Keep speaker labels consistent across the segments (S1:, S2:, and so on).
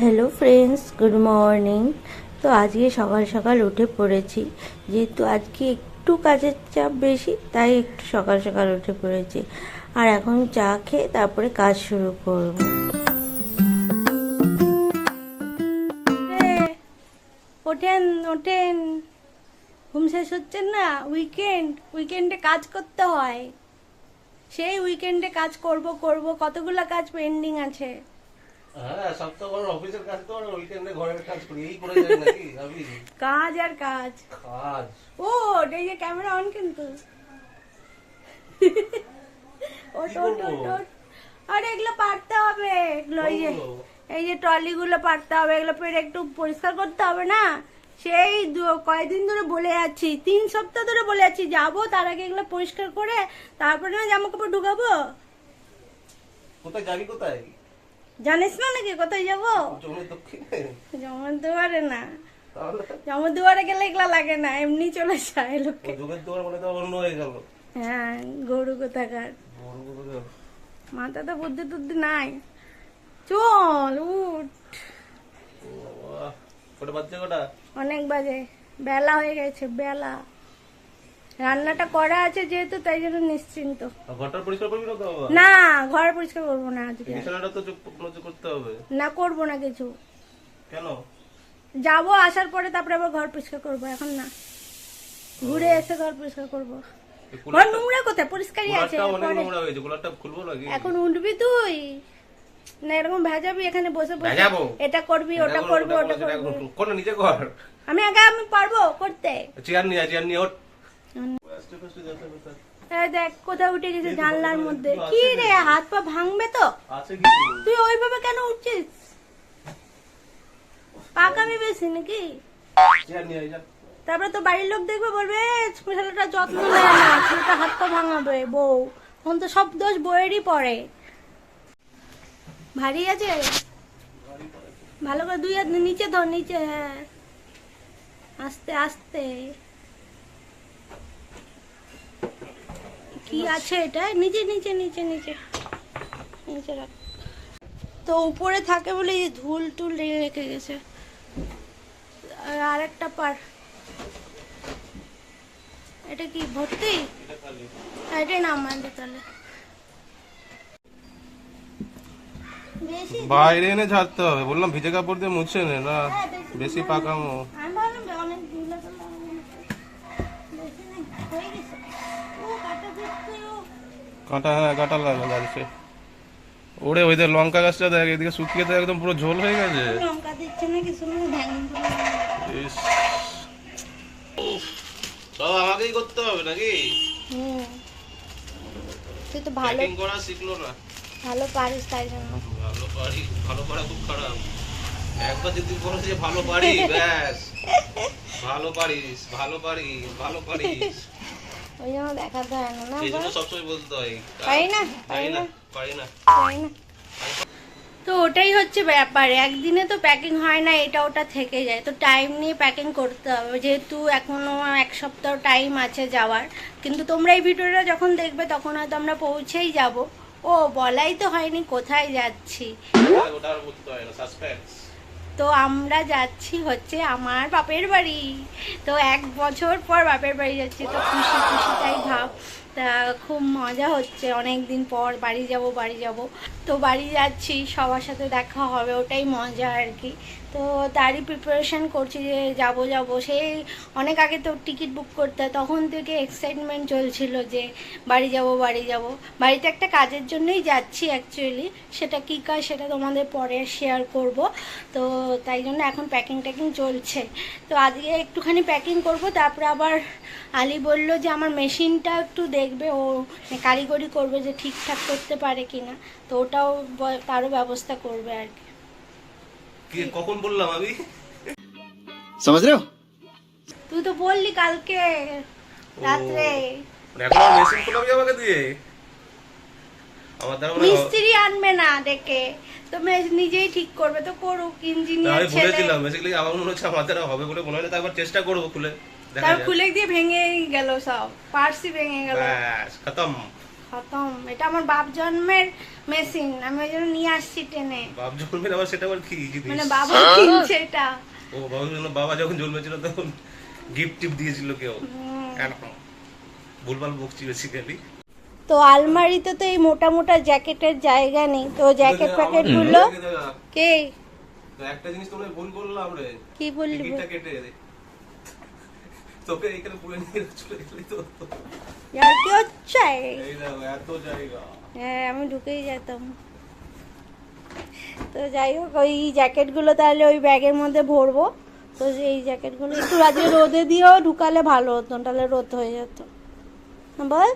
S1: Hello friends good morning তো আজকে সকাল সকাল উঠে পড়েছি। যেহেতু আজকে একটু কাজের চাপ বেশি, তাই একটু সকাল সকাল উঠে পড়েছি। আর এখন চা খেয়ে তারপরে কাজ শুরু করব।
S2: ওঠেন ওঠেন। ঘুম শেষ হচ্ছে না? উইকেন্ড উইকেন্ডে কাজ করতে হয়। সেই উইকেন্ডে কাজ করব করব। কতগুলো কাজ পেন্ডিং আছে?
S3: কাজ আর কাজ।
S2: ও এই যে ক্যামেরা অন কিন্তু। আরে এগুলো পারতে হবে। এগুলো এই যে
S3: করব?
S2: এই যে ট্রলি গুলো পারতে হবে এগুলো পেরে একটু পরিষ্কার করতে হবে না? সেই কয়েকদিন ধরে বলে যাচ্ছি তিন সপ্তাহ ধরে বলে যাচ্ছি যাব তার আগে এগুলো পরিষ্কার করে তারপরে না জামা কাপড় ঢুকাবো?
S3: কোথায় যাবি কোথায়?
S2: জানিস না নাকি কোথায় যাব? জমা দুয়ারে না। জমা দুয়ারে গেলে এগুলো লাগে না এমনি চলে যায় লোকে
S3: যুগের দোয়ার মানে তো অন্য হয়ে গেল।
S2: হ্যাঁ গরু কোথাকার।
S3: গেল।
S2: মাথাতে বুদ্ধি টুদ্ধি নাই। চল উঠ। অনেক বাজে বেলা হয়ে গেছে বেলা। রান্নাটা করা আছে যেহেতু তাই জন্য নিশ্চিন্ত।
S3: আর ঘরটা পরিষ্কার করবি না
S2: না ঘর পরিষ্কার করব না আজকে।
S3: বিছানাটা তো করতে হবে।
S2: না করব না কিছু।
S3: কেন?
S2: যাব আসার পরে তারপরে আবার ঘর পরিষ্কার করব এখন না। ঘুরে এসে ঘর পরিষ্কার করব। ঘর নোংরা কোথায়? পরিষ্কারই আছে এখন উঠবি তুই? না এরকম ভেজাবি এখানে বসে বসে। এটা করবি ওটা
S3: এটা
S2: করবি
S3: ওটা
S2: করবি।
S3: করো। নিজে কর
S2: আমি আগে আমি পারব করতে।
S3: চেয়ার নিয়ে চেয়ার নিয়ে ওঠ
S2: হুম।
S3: আস্তে আস্তে যাতে যাতে।
S2: এই দেখ কোথায় উঠে গেছে জানলার মধ্যে? কি রে হাত পা ভাঙবে তো? তুই ওইভাবে কেন উঠছিস? পাকামি বেশি নাকি? তারপরে তো বাড়ির লোক দেখবে বলবে ছেলেটা যত্ন নেয় না ছেলেটা হাত পা ভাঙাবে বউ। তখন তো সব দোষ বইয়েরই পড়ে। ভারী আছে? ভালো করে দুই হাত নিচে ধর নিচে হ্যাঁ। আস্তে আস্তে। কি আছে এটা? নিচে নিচে নিচে নিচে নিচে রাখ। তো উপরে থাকে বলে এই ধুল টুল রেখে গেছে। আর আরেকটা পার। এটা কি ভর্তি? হ্যাঁ, এটাই নাম মানতে তাহলে।
S3: বাইরে এনে ঝাড়তে হবে। বললাম ভিজে কাপড় দিয়ে মুছে নে না
S2: হ্যাঁ, বেশি
S3: পাকামো।
S2: কাঁটা
S3: হ্যাঁ কাঁটা লাগা লাগছে। ওরে ওই লঙ্কা গাছটা দেখ এদিকে শুকিয়ে তো একদম পুরো ঝোল হয়ে গেছে।
S2: লঙ্কা দিচ্ছে না কিছু না
S3: সব আমাকেই করতে হবে নাকি?
S2: হুম। তুই তো ভালো
S3: করা শিখলো না।
S2: ভালো পারিস তাই জন্য।
S3: ভালো পারি ভালো পারা খুব খারাপ। একবার যদি বলো যে ভালো পারি ব্যাস। ভালো পারিস ভালো পারিস ভালো পারিস।
S2: ওই জন্য দেখাতে হয় না না?
S3: সবসময় বলতে হয়।
S2: পারি না
S3: পারি না পারি না।
S2: পারি না। তো ওটাই হচ্ছে ব্যাপার একদিনে তো প্যাকিং হয় না এটা ওটা থেকে যায়। তো টাইম নিয়ে প্যাকিং করতে হবে। যেহেতু এখনও এক সপ্তাহ টাইম আছে যাওয়ার কিন্তু তোমরা এই ভিডিওটা যখন দেখবে তখন হয়তো আমরা পৌঁছেই যাব। ও বলাই তো হয়নি কোথায় যাচ্ছি। তো আমরা যাচ্ছি হচ্ছে আমার বাপের বাড়ি। তো এক বছর পর বাপের বাড়ি যাচ্ছি, তো খুশি খুশি তাই ভাব। তা খুব মজা হচ্ছে অনেক দিন পর বাড়ি যাব বাড়ি যাব। তো বাড়ি যাচ্ছি, সবার সাথে দেখা হবে, ওটাই মজা আর কি। তো তারই প্রিপারেশন করছি যে যাব যাব। সেই অনেক আগে তো টিকিট বুক করতে তখন থেকে এক্সাইটমেন্ট চলছিল যে বাড়ি যাব বাড়ি যাব। বাড়িতে একটা কাজের জন্যই যাচ্ছি অ্যাকচুয়ালি সেটা কী কাজ সেটা তোমাদের পরে শেয়ার করব। তো তাই জন্য এখন প্যাকিং ট্যাকিং চলছে। তো আজকে একটুখানি প্যাকিং করব, তারপরে আবার আলী বলল যে আমার মেশিনটা একটু দেখবে, ও কারিগরি করবে যে ঠিকঠাক করতে পারে কিনা। তো ওটাও তারও ব্যবস্থা করবে আর কি।
S3: কে কখন বললাম আমি?
S4: সমাজ রেও
S2: তুই তো বললি কালকে রাত্রে।
S3: মানে এখন আর মেশিন খোলাবি আমাকে দিয়ে? আমার দ্বারা
S2: মিস্ত্রি আনবে না ডেকে। তো নিজেই ঠিক করবে তো করুক
S3: না,
S2: ইঞ্জিনিয়ার
S3: আমি বলেছিলাম বেসিক্যালি আমার মনে হচ্ছে আমার দ্বারা হবে বলে মনে হয় না তারপর চেষ্টা করব খুলে দেখা
S2: তার খুলে দিয়ে ভেঙে গেল সব পার্সি ভেঙে গেল।
S3: ব্যাস খতম।
S2: খতম। এটা আমার বাপ জন্মের মেশিন আমি ওই জন্য নিয়ে আসছি টেনে।
S3: বাপ জন্মের আবার সেটা আবার কি জিনিস?
S2: মানে বাবা কিনছে এটা।
S3: ও বাবা জন্য বাবা যখন জন্মেছিল তখন গিফট টিপ দিয়েছিল কেউ। এরকম ভুলভাল বকছি বেসিক্যালি
S2: তো আলমারিতে তো এই মোটা মোটা জ্যাকেটের জায়গা নেই। তো জ্যাকেট প্যাকেটগুলো কে?
S3: একটা জিনিস তোমরা ভুল করলাম রে।
S2: কি বললি?
S3: কেটে তোকে এখানে পুরো নিয়ে চলে গেলি তো।
S2: আর কি হচ্ছে
S3: এই দেখো এত জায়গা
S2: হ্যাঁ আমি ঢুকেই যেতাম। তো যাই হোক ওই জ্যাকেটগুলো তাহলে ওই ব্যাগের মধ্যে ভরবো। তো এই জ্যাকেটগুলো একটু আজকে রোদে দিয়েও ঢুকালে ভালো হতো তাহলে রোদ হয়ে যেত। বল।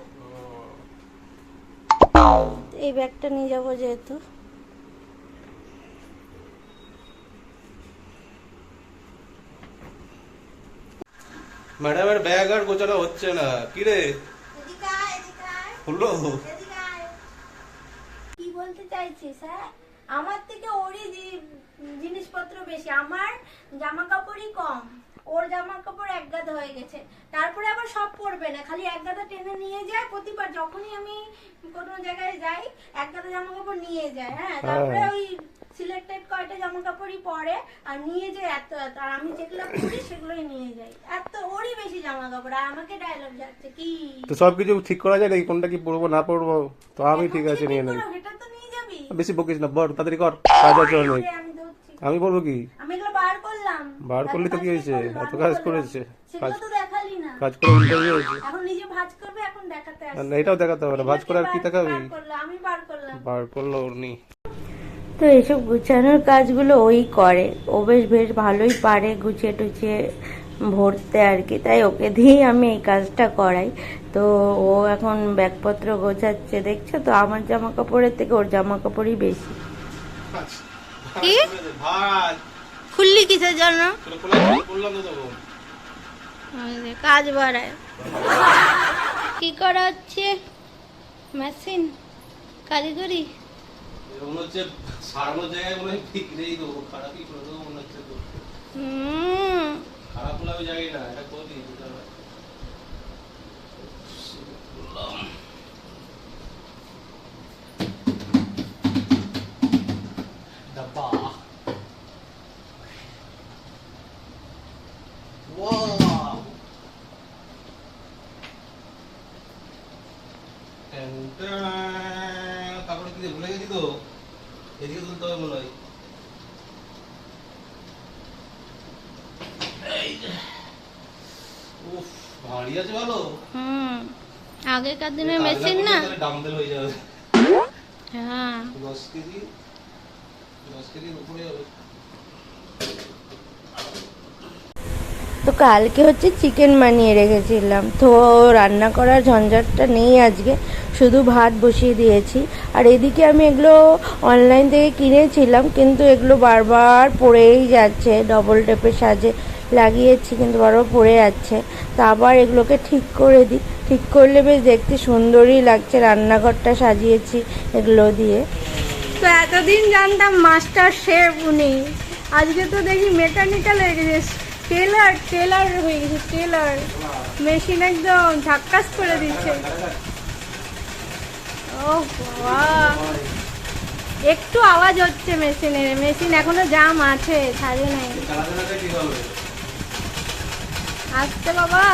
S2: এই ব্যাগটা নিয়ে যাব যেহেতু।
S3: ম্যাডামের ব্যাগ আর গোছানো হচ্ছে না। কি রে? হলো?
S2: কি বলতে চাইছিস হ্যাঁ আমার থেকে ওরই জিনিসপত্র বেশি। আমার জামা কাপড়ই কম। ওর জামা কাপড় এক গাদা হয়ে গেছে। তারপরে আবার সব পরবে না খালি এক গাদা টেনে নিয়ে যায় প্রতিবার যখনই আমি কোনো জায়গায় যাই এক গাদা জামা কাপড় নিয়ে যায় হ্যাঁ? তারপরে ওই সিলেক্টেড কয়টা জামা কাপড়ই পরে আর নিয়ে যায় এত এত আর আমি যেগুলো পরি সেগুলোই নিয়ে যাই। এত ওরই বেশি জামা কাপড় আর আমাকে ডায়লগ যাচ্ছে কি?
S5: তো সব কিছু ঠিক করা যায় নাকি? কোনটা কি পড়ব না পড়ব তো আমি ঠিক আছে নিয়ে? নেই
S2: এটা তো নিয়ে যাবি।
S5: বেশি বকিস না বল তাড়াতাড়ি কর কাজ আছে
S2: আমি
S5: বলব কি?
S2: আমি বার
S5: করলি তো কি হয়েছে? এত কাজ করেছে। কাজ
S2: তো দেখালি না।
S5: কাজ করে উল্টে হয়েছে।
S2: এখন নিজে ভাজ করবে এখন দেখাতে
S5: না, এটাও দেখাতে হবে না। ভাজ করে আর কি দেখাবি?
S2: আমি বার করলাম।
S5: বার করল উনি।
S1: তো এইসব গুছানোর কাজগুলো ওই করে। ও বেশ বেশ ভালোই পারে গুছিয়ে টুছিয়ে ভরতে আর কি। তাই ওকে দিয়েই আমি এই কাজটা করাই। তো ও এখন ব্যাগপত্র গোছাচ্ছে দেখছ? তো আমার জামা কাপড়ের থেকে ওর জামা কাপড়ই বেশি।
S2: কি?
S3: ভাত
S2: খুললি কিসের জন্য? কাজ বাড়ায়। কি করা হচ্ছে? মেশিন? কারিগরি
S3: হচ্ছে সারানোর জায়গায় মনে হয় ঠিক নেই তো খারাপই করে দেবো মনে হচ্ছে তো। খারাপ আমি না এটা করে দিই বুঝতে পারবে। ডাব্বা ওয়াও তারপরে কি দিয়ে ভুলে গেছি তো এদিকে তুলতে হবে মনে হয় এই যে। উফ আছে ভালো
S2: হুম। আগেকার দিনের মেশিন না।
S3: ডাম্বেল হয়ে যাবে।
S2: হ্যাঁ।
S3: দশ কেজি দশ কেজির উপরে হবে।
S1: তো কালকে হচ্ছে চিকেন বানিয়ে রেখেছিলাম। তো রান্না করার ঝঞ্ঝাটটা নেই আজকে। শুধু ভাত বসিয়ে দিয়েছি। আর এদিকে আমি এগুলো অনলাইন থেকে কিনেছিলাম কিন্তু এগুলো বারবার পড়েই যাচ্ছে। ডবল টেপের সাজে লাগিয়েছি কিন্তু বারবার পড়ে যাচ্ছে। তো আবার এগুলোকে ঠিক করে দিই ঠিক করলে বেশ দেখতে সুন্দরই লাগছে। রান্নাঘরটা সাজিয়েছি এগুলো দিয়ে।
S2: তো এতদিন জানতাম মাস্টার শেফ উনি। আজকে তো দেখি মেকানিক্যাল হয়ে গেছে টেলার টেলার হয়ে গেছে, টেলার। মেশিন একদম ঝাক্কাস করে দিচ্ছে। একটু আওয়াজ হচ্ছে মেশিনের। মেশিন এখনও জাম আছে ছাড়ে নাই
S3: চালাতে চালাতে কি হবে
S2: আসতে বাবা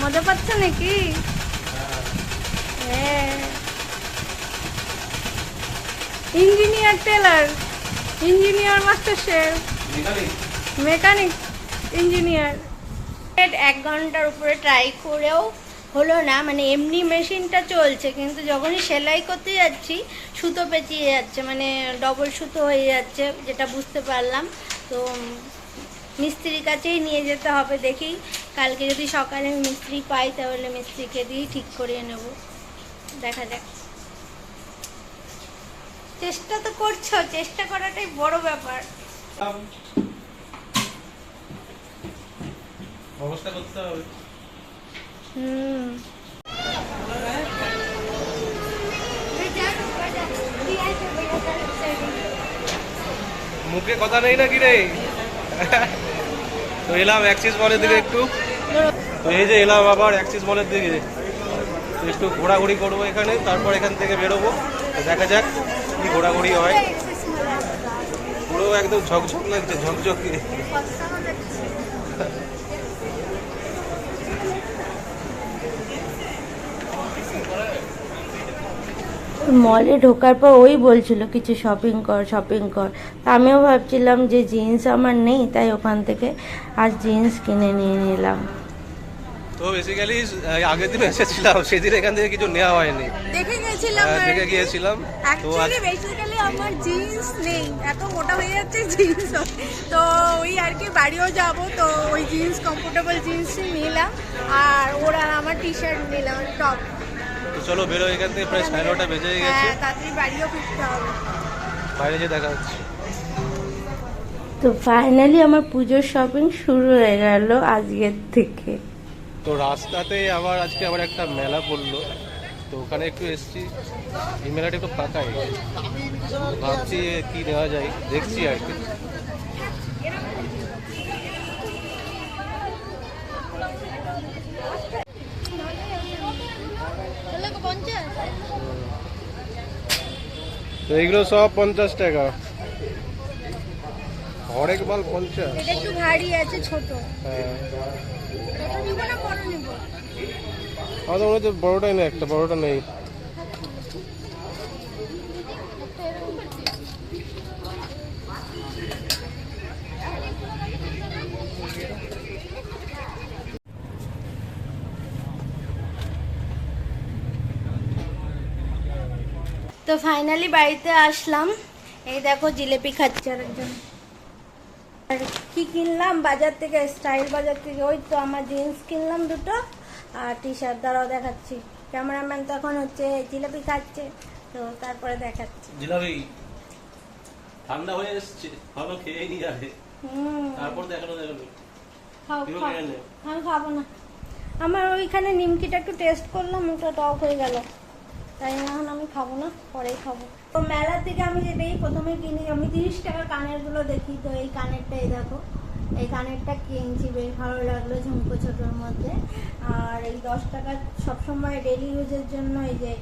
S2: মজা পাচ্ছ নাকি? হ্যাঁ। Engineer tailor engineer master chef.
S3: Mechanic
S2: engineer. এক ঘণ্টার উপরে ট্রাই করেও হলো না মানে এমনি মেশিনটা চলছে কিন্তু যখনই সেলাই করতে যাচ্ছি সুতো পেঁচিয়ে যাচ্ছে মানে ডবল সুতো হয়ে যাচ্ছে যেটা বুঝতে পারলাম। তো মিস্ত্রির কাছেই নিয়ে যেতে হবে দেখি। কালকে যদি সকালে মিস্ত্রি পাই তাহলে মিস্ত্রিকে দিয়েই ঠিক করিয়ে নেব। দেখা যাক। চেষ্টা তো করছ চেষ্টা করাটাই বড় ব্যাপার।
S3: অবস্থা করতে হবে।
S2: হুম।
S3: মুখে কথা নেই নাকি রে? তো এলাম অ্যাক্সিস মলের দিকে একটু। তো এই যে এলাম আবার অ্যাক্সিস মলের দিকে।
S5: একটু ঘোরাঘুরি করব এখানে, তারপর এখান থেকে বেরোবো। তো দেখা যাক কি ঘোরাঘুরি হয়। পুরো একদম ঝকঝক লাগছে, ঝকঝকে।
S1: মলে ঢোকার পর ওই বলছিল কিছু শপিং কর শপিং কর। তা আমিও ভাবছিলাম যে জিন্স আমার নেই তাই ওখান থেকে আজ জিন্স কিনে নিয়ে নিলাম।
S5: তো বেসিক্যালি আগের দিন এসেছিলাম সেদিন এখান থেকে কিছু নেওয়া হয়নি।
S2: দেখে গেছিলাম
S5: দেখে গিয়েছিলাম তো
S2: বেসিক্যালি আমার জিন্স নেই এত মোটা হয়ে যাচ্ছে জিন্স তো ওই আর কি বাড়িও যাব তো ওই জিন্স কমফোর্টেবল জিন্সই নিলাম আর ওর আমার টি শার্ট নিলাম টপ
S5: চলো বেরো এখান থেকে প্রায় সাড়ে নটা বেজে গেছে।
S2: হ্যাঁ হবে।
S5: বাইরে যে দেখা হচ্ছে।
S1: তো ফাইনালি আমার পুজোর শপিং শুরু হয়ে গেল আজকের থেকে।
S5: তো রাস্তাতে আবার আজকে আবার একটা মেলা পড়ল। তো ওখানে একটু এসছি। এই মেলাটা একটু ফাঁকাই ভাবছি কি নেওয়া যায় দেখছি আর কি। তো এগুলো সব পঞ্চাশ টাকা। হরেক মাল পঞ্চাশ।
S2: একটু ভারী আছে ছোট।
S5: হ্যাঁ। আমাদের মনে হচ্ছে বড়টাই নেই একটা বড়টা নেই।
S2: তো ফাইনালি বাড়িতে আসলাম। এই দেখো জিলেপি খাচ্ছে আরেকজন। আর কি কিনলাম? বাজার থেকে স্টাইল বাজার থেকে। ওই তো আমার জিন্স কিনলাম দুটো আর টি শার্ট দ্বারাও দেখাচ্ছি। ক্যামেরাম্যান তো এখন হচ্ছে জিলেপি খাচ্ছে তো তারপরে দেখাচ্ছি।
S3: জিলাপি ঠান্ডা হয়ে এসছে। ভালো খেয়ে নি
S2: হুম।
S3: তারপর দেখানো দেখানো
S2: খাও খাও। খাব না। আমার ওইখানে নিমকিটা একটু টেস্ট করলাম ওটা টক হয়ে গেল। তাই এখন আমি খাব না, পরেই খাব। তো মেলার থেকে আমি যেটাই প্রথমে কিনি, আমি তিরিশ টাকার কানেরগুলো দেখি, তো এই কানেরটাই দেখো, এই কানেরটা কিনছি, বেশ ভালো লাগল ঝুমকো ছোটোর মধ্যে। আর এই দশ টাকা সবসময় ডেলি ইউজের জন্য এই যে,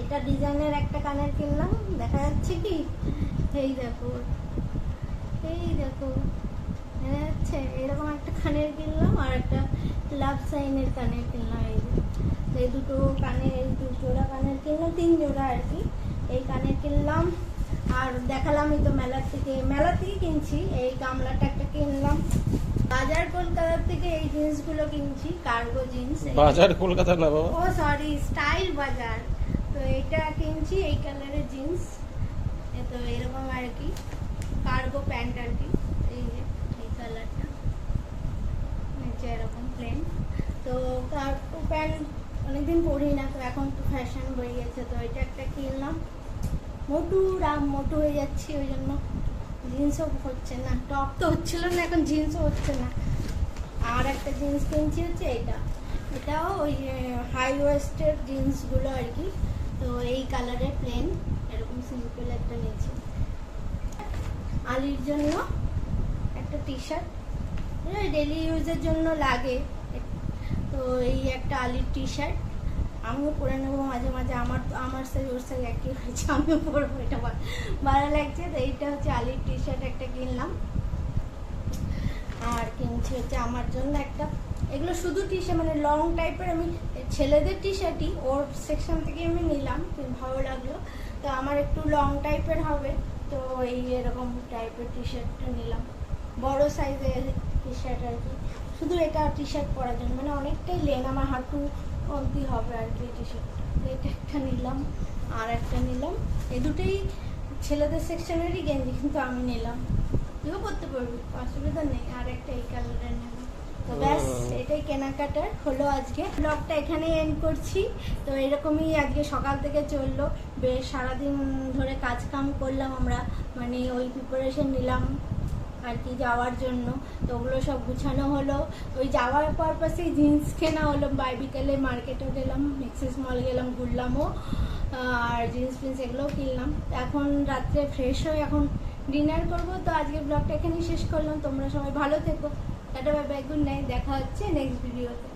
S2: এটা ডিজাইনের একটা কানের কিনলাম, দেখা যাচ্ছে কি? এই দেখো এই দেখো, দেখা যাচ্ছে, এরকম একটা কানের কিনলাম, আর একটা লাভ সাইনের কানের কিনলাম, এই এই দুটো কানের এই দু জোড়া কানের কিনলাম তিন জোড়া আর কি এই কানের কিনলাম। আর দেখালাম এই তো মেলার থেকে মেলার থেকে কিনছি এই গামলাটা একটা কিনলাম। বাজার কলকাতার থেকে এই জিন্সগুলো কিনছি কার্গো জিন্স
S5: বাজার কলকাতা না বাবা?
S2: ও সরি স্টাইল বাজার। তো এটা কিনছি এই কালারের জিন্স। তো এরকম আর কি কার্গো প্যান্ট আর কি এই যে এই কালারটা। নিচে এরকম প্লেন তো কার্গো প্যান্ট অনেকদিন পরি না, তো এখন তো ফ্যাশন হয়ে গেছে, তো এটা একটা কিনলাম। মোটু রাম, মোটু হয়ে যাচ্ছি, ওই জন্য জিন্সও হচ্ছে না, টপ তো হচ্ছিল না, এখন জিন্সও হচ্ছে না। আর একটা জিন্স কিনছি হচ্ছে এটা। এটাও ওই হাই ওয়েস্টের জিন্সগুলো আর কি, তো এই কালারের প্লেন এরকম সিম্পল একটা নিয়েছি। আলির জন্য একটা টি শার্ট ডেলি ইউজের জন্য লাগে। তো এই একটা আলির টি শার্ট আমিও পরে নেব মাঝে মাঝে। আমার আমার সাইজ ওর সাইজ একই হয়েছে, আমিও পরবো। এটা ভালো লাগছে। তো এইটা হচ্ছে আলির টি শার্ট একটা কিনলাম। আর কিনছি হচ্ছে আমার জন্য একটা। এগুলো শুধু টি শার্ট মানে লং টাইপের আমি ছেলেদের টি শার্টই ওর সেকশন থেকে আমি নিলাম ভালো লাগল। তো আমার একটু লং টাইপের হবে। তো এই এরকম টাইপের টি শার্টটা নিলাম। বড় সাইজের টি শার্ট আর কি। শুধু এটা টি শার্ট পরার জন্য মানে অনেকটাই লেন আমার হাঁটু অবধি হবে আর কি টি। শার্টটা এটা একটা নিলাম আর একটা নিলাম। এই দুটোই ছেলেদের সেকশনেরই গেঞ্জি কিন্তু আমি নিলাম। তুইও করতে পারবি অসুবিধা নেই আর একটা এই কালারের নেব। তো ব্যাস এটাই কেনাকাটার হলো আজকে। ব্লগটা এখানেই এন্ড করছি। তো এরকমই আজকে সকাল থেকে চলল। বেশ সারাদিন ধরে কাজ কাম করলাম আমরা মানে ওই প্রিপারেশন নিলাম। আর কি যাওয়ার জন্য। তো ওগুলো সব গুছানো হলো। ওই যাওয়ার পারপাসেই জিন্স কেনা হলো। বাই বিকেলে মার্কেটও গেলাম, মিক্সিস মল গেলাম, ঘুরলামও। আর জিন্স ফিন্স এগুলোও কিনলাম। এখন রাত্রে ফ্রেশ হয়ে এখন ডিনার করব। তো আজকে ব্লগটা এখানেই শেষ করলাম। তোমরা সবাই ভালো থেকো। টাটা বাই বাই গুড দেখা হচ্ছে নেক্সট ভিডিওতে